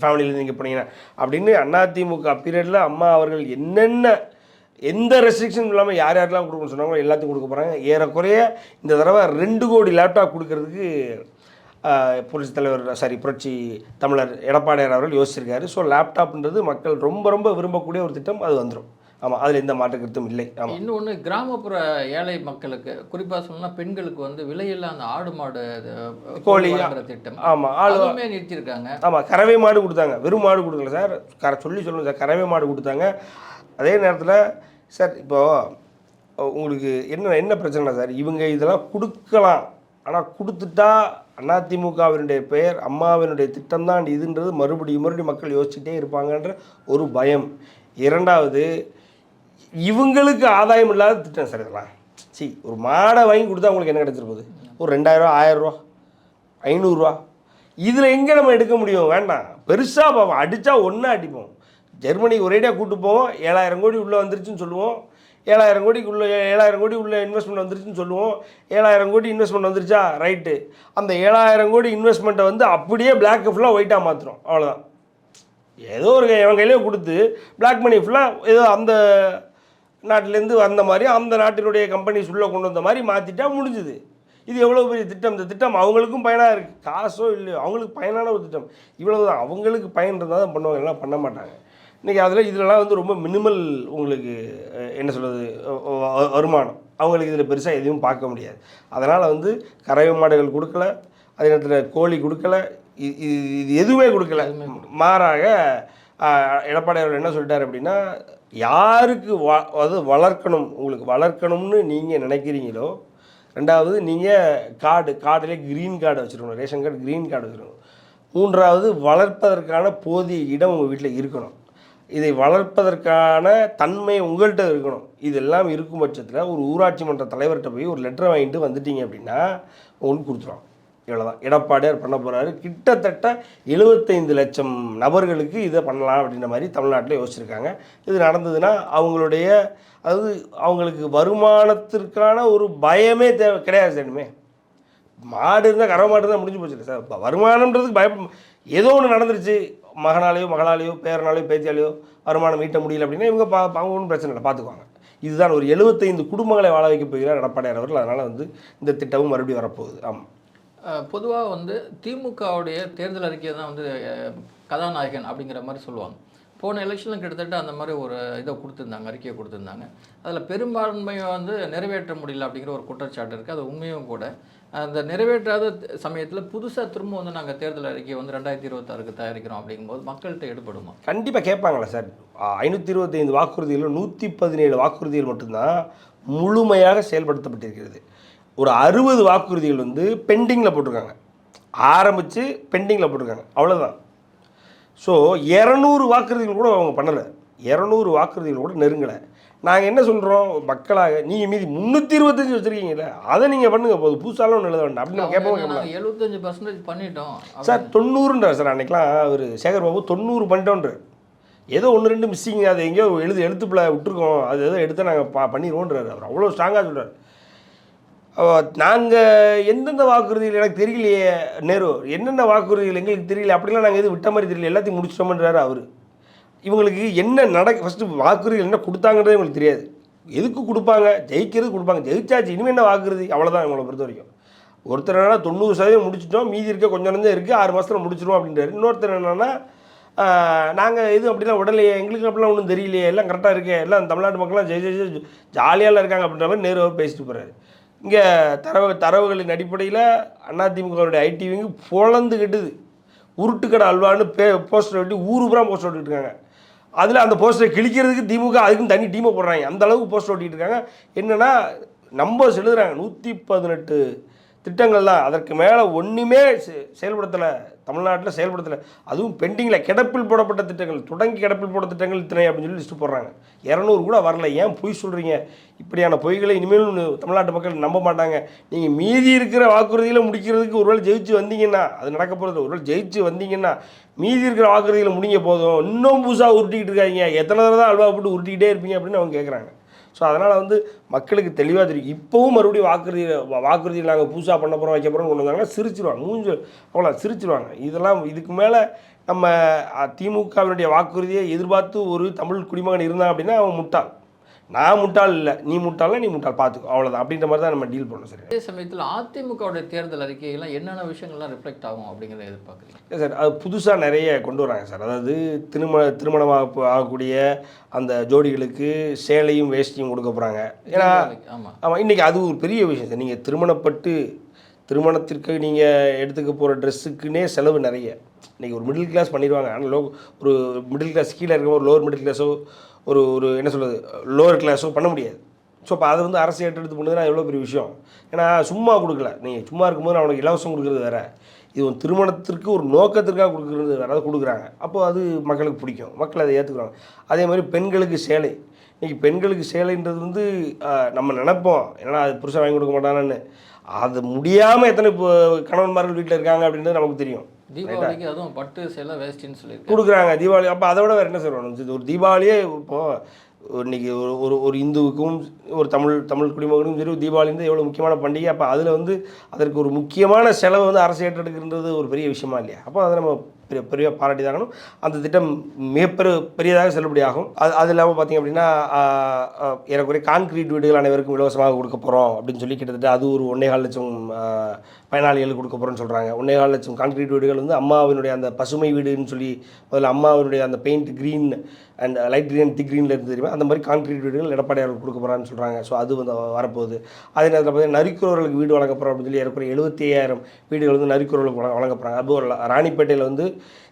ஃபேமிலியில் நீங்கள் போனீங்கன்னா அப்படின்னு அதிமுக பீரியடில் அம்மா அவர்கள் என்னென்ன எந்த ரெஸ்ட்ரிக்ஷன் இல்லாமல் யார் யாரெல்லாம் கொடுக்கணும்னு சொன்னாங்களோ எல்லாத்தையும் கொடுக்க போகிறாங்க ஏறக்குறைய இந்த தடவை ரெண்டு கோடி லேப்டாப் கொடுக்கறதுக்கு புரட்சி தலைவர் சாரி புரட்சி தமிழர் எடப்பாடியார் அவர்கள் யோசிச்சிருக்காரு. ஸோ லேப்டாப்ன்றது மக்கள் ரொம்ப ரொம்ப விரும்பக்கூடிய ஒரு திட்டம். அது வந்துடும் ஆமாம் அதில் எந்த மாற்று கருத்தும் இல்லை. ஆமாம் இன்னொன்று கிராமப்புற ஏழை மக்களுக்கு குறிப்பாக சொல்லணும்னா பெண்களுக்கு வந்து விலையில்லா அந்த ஆடு மாடு கோழி, திட்டம். ஆமாம் ஆள் அதுவுமே நிறுத்தியிருக்காங்க ஆமாம் கறவை மாடு கொடுத்தாங்க. வெறும் மாடு கொடுக்கல சார். கர சொல்லி சொல்லணும் சார். கறவை மாடு கொடுத்தாங்க. அதே நேரத்தில் சார் இப்போது உங்களுக்கு என்ன என்ன பிரச்சனை சார்? இவங்க இதெல்லாம் கொடுக்கலாம். ஆனால் கொடுத்துட்டா அதிமுகவினுடைய பெயர் அம்மாவினுடைய திட்டம் தான் இதுன்றது மறுபடியும் மறுபடியும் மக்கள் யோசிச்சுட்டே இருப்பாங்கன்ற ஒரு பயம். இரண்டாவது இவங்களுக்கு ஆதாயம் இல்லாத திட்டம் சார் இதெல்லாம். சி ஒரு மாடை வாங்கி கொடுத்தா உங்களுக்கு என்ன கிடைச்சிட்டு ஒரு ரெண்டாயிரரூவா ஆயிரரூவா ஐநூறுரூவா இதில் எங்கே நம்ம எடுக்க முடியும்? வேண்டாம். பெருசாக பார்ப்போம். அடித்தா ஒன்றா அடிப்போம். ஜெர்மனி ஒரேடியாக கூட்டு போவோம். ஏழாயிரம் கோடி உள்ளே வந்துருச்சுன்னு சொல்லுவோம். ஏழாயிரம் கோடிக்கு உள்ள ஏழாயிரம் கோடி உள்ள இன்வெஸ்ட்மெண்ட் வந்துருச்சுன்னு சொல்லுவோம். ஏழாயிரம் கோடி இன்வெஸ்ட்மெண்ட் வந்துருச்சா? ரைட்டு அந்த ஏழாயிரம் கோடி இன்வெஸ்ட்மெண்ட்டை வந்து அப்படியே பிளாக் ஃபுல்லாக ஒயிட்டாக மாற்றுறோம் அவ்வளோதான் ஏதோ ஒரு கை- கையிலேயே கொடுத்து பிளாக் மணி ஃபுல்லாக ஏதோ அந்த நாட்டிலேருந்து வந்த மாதிரி அந்த நாட்டினுடைய கம்பெனிஸ் உள்ளே கொண்டு வந்த மாதிரி மாற்றிட்டா முடிஞ்சுது. இது எவ்வளோ பெரிய திட்டம்? இந்த திட்டம் அவங்களுக்கும் பயனாக இருக்குது காசோ இல்லையோ அவங்களுக்கு பயனான ஒரு திட்டம். இவ்வளவு தான் அவங்களுக்கு பயன் இருந்தால் தான் பண்ணுவாங்க. எல்லாம் பண்ண மாட்டாங்க. இன்றைக்கி அதில் இதிலலாம் வந்து ரொம்ப மினிமல் உங்களுக்கு என்ன சொல்கிறது வருமானம். அவங்களுக்கு இதில் பெருசாக எதுவும் பார்க்க முடியாது. அதனால் வந்து கறவை மாடுகள் கொடுக்கல. அதே நேரத்தில் கோழி கொடுக்கல. இ- இ- இது எதுவுமே கொடுக்கல. மாறாக எடப்பாடி அவர்கள் என்ன சொல்லிட்டார் அப்படின்னா யாருக்கு வ அது வளர்க்கணும் உங்களுக்கு வளர்க்கணும்னு நீங்கள் நினைக்கிறீங்களோ ரெண்டாவது நீங்கள் கார்டு கார்டிலே க்ரீன் கார்டு வச்சுருக்கணும் ரேஷன் கார்டு க்ரீன் கார்டு வச்சுருக்கணும். மூன்றாவது வளர்ப்பதற்கான போதிய இடம் உங்கள் வீட்டில் இருக்கணும். இதை வளர்ப்பதற்கான தன்மை உங்கள்கிட்ட இருக்கணும். இதெல்லாம் இருக்கும் பட்சத்தில் ஒரு ஊராட்சி மன்ற தலைவர்கிட்ட போய் ஒரு லெட்டர் வாங்கிட்டு வந்துட்டீங்க அப்படின்னா உங்களுக்கு கொடுத்துருவாங்க இவ்வளோதான் எடப்பாடியார் பண்ண போகிறாரு கிட்டத்தட்ட எழுபத்தைந்து லட்சம் நபர்களுக்கு இதை பண்ணலாம் அப்படின்ற மாதிரி தமிழ்நாட்டில் யோசிச்சிருக்காங்க. இது நடந்ததுன்னா அவங்களுடைய அதாவது அவங்களுக்கு வருமானத்திற்கான ஒரு பயமே தேவை கிடையாது சரிமே மாடு இருந்தால் கறவை மாடு தான் முடிஞ்சு போச்சு சார். வருமானம்ன்றதுக்கு பயம் ஏதோ ஒன்று நடந்துருச்சு. மகனாலேயோ மகளாலேயோ பேரனாலேயோ பேத்தியாலேயோ வருமானம் ஈட்ட முடியல அப்படின்னா இவங்க பா அவங்க ஒன்றும் பிரச்சனை இல்லை பார்த்துக்குவாங்க இதுதான் ஒரு எழுபத்தைந்து குடும்பங்களை வாழ வைக்க போகிறார் எடப்பாடியார் அவர்கள். அதனால் வந்து இந்த திட்டமும் மறுபடியும் வரப்போகுது. ஆமாம் பொதுவாக வந்து திமுகவுடைய தேர்தல் அறிக்கையை தான் வந்து கதாநாயகன் அப்படிங்கிற மாதிரி சொல்லுவாங்க. போன எலெக்ஷனில் கிட்டத்தட்ட அந்த மாதிரி ஒரு இதை கொடுத்துருந்தாங்க அறிக்கையை கொடுத்துருந்தாங்க. அதில் பெரும்பான்மையை வந்து நிறைவேற்ற முடியல அப்படிங்கிற ஒரு குற்றச்சாட்டு இருக்குது அது உண்மையும் கூட. அந்த நிறைவேற்றாத சமயத்தில் புதுசாக திரும்ப வந்து நாங்கள் தேர்தல் அறிக்கையை வந்து ரெண்டாயிரத்தி இருபத்தாறுக்கு தயாரிக்கிறோம் அப்படிங்கும்போது மக்கள்கிட்ட எடுபடுமா? கண்டிப்பாக கேட்பாங்களா சார். ஐநூற்றி இருபத்தைந்து வாக்குறுதிகளில் நூற்றி பதினேழு வாக்குறுதிகள் மட்டும்தான் முழுமையாக செயல்படுத்தப்பட்டிருக்கிறது. ஒரு அறுபது வாக்குறுதிகள் வந்து பெண்டிங்கில் போட்டிருக்காங்க. ஆரம்பித்து பெண்டிங்கில் போட்டிருக்காங்க. அவ்வளோதான் ஸோ இரநூறு வாக்குறுதிகள் கூட அவங்க பண்ணலை. இரநூறு வாக்குறுதிகள் கூட நெருங்கலை. நாங்கள் என்ன சொல்கிறோம் மக்களாக நீங்கள் மீதி முந்நூற்றி இருபத்தஞ்சி வச்சுருக்கீங்களே அதை நீங்கள் பண்ணுங்க. போதும். புதுசாலாம் ஒன்றும் எழுத வேண்டாம். அப்படின்னு கேட்போம் எழுபத்தஞ்சு பர்சன்டேஜ் பண்ணிட்டோம். சார் தொண்ணூறுன்றார் சார் அன்னைக்கெலாம் அவர் சேகர் பாபு தொண்ணூறு பண்ணிட்டோன்றார் ஏதோ ஒன்று ரெண்டு மிஸ்ஸிங் அதை எங்கேயோ எழுது எழுத்துப்பில் விட்டுருக்கோம். அது ஏதோ எடுத்து நாங்கள் பா பண்ணிடுவோன்றார் அவர். அவ்வளோ ஸ்ட்ராங்காக சொல்கிறார் நாங்கள் எந்தெந்த வாக்குறுதிகள் எனக்கு தெரியலையே நேரு. என்னென்ன வாக்குறுதிகள் எங்களுக்கு தெரியல அப்படிலாம் நாங்கள் எதுவும் விட்ட மாதிரி தெரியல. எல்லாத்தையும் முடிச்சிட்டோம்ன்றாரு அவர். இவங்களுக்கு என்ன நடக்க ஃபஸ்ட்டு வாக்குறுதிகள் என்ன கொடுத்தாங்கன்றதே இவங்களுக்கு தெரியாது. எதுக்கு கொடுப்பாங்க? ஜெயிக்கிறது கொடுப்பாங்க. ஜெயிச்சாச்சு இனிமேல் என்ன வாக்குறுதி? அவ்வளோதான் இவங்களை பொறுத்த வரைக்கும். ஒருத்தர் என்னன்னா தொண்ணூறு சதவீதம் முடிச்சிட்டோம் மீதி இருக்க கொஞ்சம் கொஞ்சம் இருக்குது ஆறு மாதத்தில் முடிச்சிருவோம் அப்படின்றாரு. இன்னொருத்தர் என்னென்னா நாங்கள் எதுவும் அப்படிலாம் உடலையே எங்களுக்கு அப்படிலாம் ஒன்றும் தெரியலையே எல்லாம் கரெக்டாக இருக்கே எல்லாம் தமிழ்நாட்டு மக்கள்லாம் ஜெய் ஜெய் ஜெய் ஜாலியாக இருக்காங்க அப்படின்ற மாதிரி நேரு அவர் பேசிட்டு போகிறாரு இங்கே தரவு தரவுகளின் அடிப்படையில் அதிமுகவுடைய ஐடி விங்கு பொழந்து உருட்டுக்கடை அல்வான்னு பே போஸ்டர் ஒட்டி ஊரு பூரா போஸ்டர் ஒட்டிட்டு இருக்காங்க அதில் அந்த போஸ்டரை கிழிக்கிறதுக்கு திமுக அதுக்குன்னு தனி டீமை போடுறாங்க. அந்த அளவுக்கு போஸ்டர் ஓட்டிகிட்டு இருக்காங்க என்னென்னா நம்பர்ஸ் எழுதுகிறாங்க நூற்றி பதினெட்டு திட்டங்கள் தான் அதற்கு மேலே ஒன்றுமே செயல்படுத்தலை. தமிழ்நாட்டில் செயல்படுத்தலை. அதுவும் பெண்டிங்கில் கிடப்பில் போடப்பட்ட திட்டங்கள் தொடங்கி கிடப்பில் போட திட்டங்கள் இத்தனை அப்படின்னு சொல்லி லிஸ்ட்டு போடுறாங்க. இரநூறு கூட வரல. ஏன் பொய் சொல்கிறீங்க இப்படியான பொய்களை இனிமேல் தமிழ்நாட்டு மக்கள் நம்ப மாட்டாங்க. நீங்கள் மீதி இருக்கிற வாக்குறுதியில் முடிக்கிறதுக்கு ஒருவேளை ஜெயிச்சு வந்தீங்கன்னா அது நடக்க போகிறது ஒருவேளை ஜெயிச்சு வந்தீங்கன்னா மீதி இருக்கிற வாக்குறுதியில் முடிங்க போதும். இன்னும் புதுசாக உருட்டிக்கிட்டு இருக்காங்க எத்தனை தடவை தான் அல்வா போட்டு உருட்டிக்கிட்டே இருப்பீங்க அப்படின்னு அவங்க கேட்குறாங்க ஸோ அதனால் வந்து மக்களுக்கு தெளிவாக தெரியும். இப்போவும் மறுபடியும் வாக்குறுதி வாக்குறுதி வாக்குறுதியில் நாங்கள் புதுசாக பண்ண போகிறோம் வைக்க போகிறோம்னு கொண்டு வந்தாங்கன்னா சிரிச்சிருவாங்க மூஞ்சு அவ்வளோ சிரிச்சிருவாங்க. இதெல்லாம் இதுக்கு மேலே நம்ம திமுகவினுடைய வாக்குறுதியை எதிர்பார்த்து ஒரு தமிழ் குடிமகன் இருந்தான் அப்படின்னா அவன் முட்டாள். நான் முட்டாள் இல்லை நீ முட்டாள்னா நீ முட்டாள் பார்த்துக்கோ அவ்வளோதான் அப்படின்ற மாதிரி தான் நம்ம டீல் பண்ணணும் சரி. அதே சமயத்தில் அதிமுகவுடைய தேர்தல் அறிக்கையெல்லாம் என்னென்ன விஷயங்கள்லாம் ரிஃப்ளெக்ட் ஆகும் அப்படிங்கிறத எதிர்பார்க்குறீங்க? இல்லை சார் அது புதுசாக நிறைய கொண்டு வராங்க சார். அதாவது திருமண திருமணமாக ஆகக்கூடிய அந்த ஜோடிகளுக்கு சேலையும் வேஷ்டியும் கொடுக்க போகிறாங்க ஏன்னா ஆமாம் ஆமாம் இன்றைக்கி அது ஒரு பெரிய விஷயம் சார். நீங்கள் திருமணப்பட்டு திருமணத்திற்கு நீங்கள் எடுத்துக்க போகிற ட்ரெஸ்ஸுக்குன்னே செலவு நிறைய. இன்றைக்கி ஒரு மிடில் கிளாஸ் பண்ணிடுவாங்க. ஆனால் லோ ஒரு மிடில் கிளாஸ் கீழே இருக்க ஒரு லோவர் மிடில் கிளாஸோ ஒரு ஒரு என்ன சொல்கிறது லோவர் கிளாஸோ பண்ண முடியாது. ஸோ அப்போ அது வந்து அரசு ஏற்றெடுத்து பண்ணுறதுனா எவ்வளோ பெரிய விஷயம்? ஏன்னா சும்மா கொடுக்கல. நீங்கள் சும்மா இருக்கும்போது அவனுக்கு இலவசம் கொடுக்குறது வேறு. இது ஒரு திருமணத்திற்கு ஒரு நோக்கத்திற்காக கொடுக்குறது வேற. அதை கொடுக்குறாங்க. அப்போது அது மக்களுக்கு பிடிக்கும். மக்கள் அதை ஏற்றுக்குறாங்க அதே மாதிரி பெண்களுக்கு சேலை. இன்றைக்கி பெண்களுக்கு சேலைன்றது வந்து நம்ம நினைப்போம். ஏன்னா அது புருஷன் வாங்கி கொடுக்க மாட்டானான்னு. அது முடியாமல் எத்தனை இப்போ கணவன்மார்கள் வீட்டில் இருக்காங்க அப்படின்றது நமக்கு தெரியும். தீபாவளிக்கு அதுவும் பட்டு சேலை வேஸ்டின்னு சொல்லியிருக்கேன் கொடுக்குறாங்க தீபாவளி. அப்போ அதை விட வேறு என்ன சார் வேணும் ஒரு தீபாவளியே இப்போது இன்னைக்கு ஒரு ஒரு இந்துவுக்கும் ஒரு தமிழ் தமிழ் குடிமகனுக்கும் சரி தீபாவளி வந்து எவ்வளோ முக்கியமான பண்டிகை. அப்போ அதில் வந்து அதற்கு ஒரு முக்கியமான செலவு வந்து அரசு ஏற்றெடுக்கிறது ஒரு பெரிய விஷயமா இல்லையா? அப்போ அதை நம்ம பெரிய பெரிய பாராட்டி அந்த திட்டம் மிகப்பெரு பெரியதாக செல்லுபடியாகும். அது அது இல்லாமல் பார்த்தீங்க அப்படின்னா ஏறக்குறைய கான்கிரீட் வீடுகள் அனைவருக்கும் இலவசமாக கொடுக்க போகிறோம் அப்படின்னு சொல்லி கிட்டத்தட்ட அது ஒரு ஒன்னேகால் லட்சம் பயனாளிகளுக்கு கொடுக்க போகிறோம்னு சொல்கிறாங்க ஒன்னேகால் லட்சம் கான்கிரீட் வீடுகள் வந்து அம்மாவினுடைய அந்த பசுமை வீடுன்னு சொல்லி முதல்ல அம்மாவினுடைய அந்த paint green and light green thick க்ரீனில் இருந்து தெரியுமா? அந்த மாதிரி கான்கிரீட் வீடுகள் எடப்பாடியாருக்கு கொடுக்க போகிறான்னு சொல்கிறாங்க ஸோ அது வந்து வரப்போகுது. அதே நேரத்தில் பார்த்தீங்கன்னா நரிக்குறவர்களுக்கு வீடு வழங்க போகிறோம் அப்படின்னு சொல்லி ஏற்கனவே எழுபத்தி ஐயாயிரம் வீடுகள் வந்து நரிக்குறவர்களுக்கு வழங்க வழங்க போகிறாங்க அது ராணிப்பேட்டையில் வந்து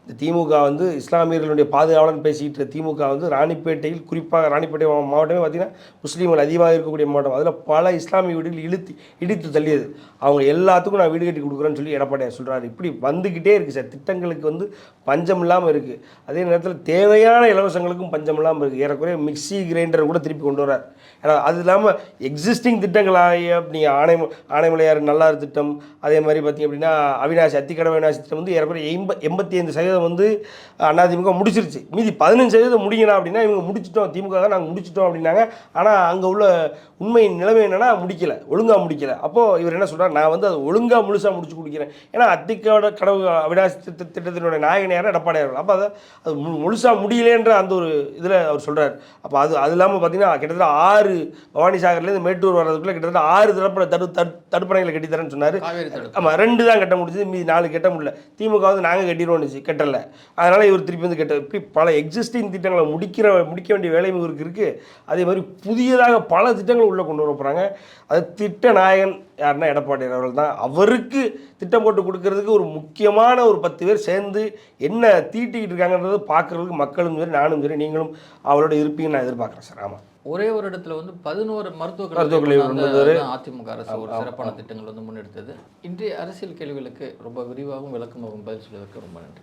இந்த திமுக வந்து இஸ்லாமியர்களுடைய பாதுகாவலன் பேசிக்கிட்டு இருக்க திமுக வந்து ராணிப்பேட்டையில் குறிப்பாக ராணிப்பேட்டை மா- மாவட்டமே பார்த்திங்கன்னா முஸ்லீம்கள் அதிகமாக இருக்கக்கூடிய மாவட்டம். அதில் பல இஸ்லாமிய வீடுகள் இழுத்து இடித்து தள்ளியது. அவங்க எல்லாத்துக்கும் நான் வீடு கட்டி கொடுக்குறேன்னு சொல்லி எடப்பாடியார் சொல்கிறார் இப்படி வந்துக்கிட்டே இருக்குது சார். திட்டங்களுக்கு வந்து பஞ்சம் இல்லாமல் இருக்குது அதே நேரத்தில் தேவையான இலவசங்கள் இலவசங்களுக்கும் பஞ்சம் இல்லாமல் இருக்குது ஏறக்குறைய மிக்ஸி கிரைண்டர் கூட திருப்பி கொண்டு வரார் ஏன்னா அது இல்லாமல் எக்ஸிஸ்டிங் திட்டங்களாகிய நீங்கள் ஆணை ஆனைமலையார் நல்லார் திட்டம் அதே மாதிரி பார்த்திங்க அப்படின்னா அவினாசி அத்திக்கடவை அவினாசி திட்டம் வந்து ஏறக்குறைய எம்ப எண்பத்தி ஐந்து சதவீதம் வந்து அதிமுக முடிச்சிருச்சு. மீதி பதினஞ்சு சதவீதம் முடியணும் அப்படின்னா இவங்க முடிச்சிட்டோம் திமுக தான் நாங்கள் முடிச்சிட்டோம் அப்படின்னாங்க. ஆனால் அங்கே உள்ள உண்மை நிலைமை என்னென்னா முடிக்கல. ஒழுங்காக முடிக்கல. அப்போது இவர் என்ன சொல்கிறார் நான் வந்து அதை ஒழுங்காக முழுசாக முடிச்சு கொடுக்கிறேன். ஏன்னா அத்திக்கோட கடவு அவினாசி திட்ட திட்டத்தினுடைய நாயகன் யாரும் எடப்பாடியார்கள் அப்போ அதை அது முழுசாக முடியலன்ற அந்த ஒரு இதில் அவர் சொல்கிறார் அப்போ அது அது இல்லாமல் பார்த்தீங்கன்னா கிட்டத்தட்ட ஆறு பவானி சாகர்லேருந்து மேட்டூர் வர்றதுக்குள்ளே கிட்டத்தட்ட ஆறு தடுப்பணை தடு தடு தடுப்பணைகளை கட்டித்தரேன்னு சொன்னார். தடுப்பு. ஆமாம் ரெண்டு தான் கட்ட முடிஞ்சது மீதி நாலு கட்ட முடியல. திமுக வந்து நாங்கள் கட்டிடுவோம்னுச்சு கட்டல. அதனால் இவர் திருப்பி வந்து கட்ட இப்படி பல எக்ஸிஸ்டிங் திட்டங்களை முடிக்கிற முடிக்க வேண்டிய வேலையும் இவருக்கு இருக்குது அதே மாதிரி புதியதாக பல திட்டங்கள் உள்ளே கொண்டு வர போகிறாங்க அது திட்ட நாயகன் யாருன்னா எடப்பாடி அவர்கள் தான். அவருக்கு திட்டம் போட்டு கொடுக்கறதுக்கு ஒரு முக்கியமான ஒரு பத்து பேர் சேர்ந்து என்ன தீட்டிக்கிட்டு இருக்காங்கன்றது பார்க்குறதுக்கு மக்களும் சரி நானும் சரி நீங்களும் அவரோட இருப்பீங்கன்னு நான் எதிர்பார்க்குறேன் சார். ஆமாம் ஒரே ஒரு இடத்துல வந்து பதினோரு மருத்துவக் கல்லூரி அதிமுக அரசு ஒரு சிறப்பான திட்டங்கள் வந்து முன்னெடுத்தது. இன்றைய அரசியல் கேள்விகளுக்கு ரொம்ப விரிவாகவும் விளக்கமாகவும் பதில் சொல்வதற்கு ரொம்ப நன்றி.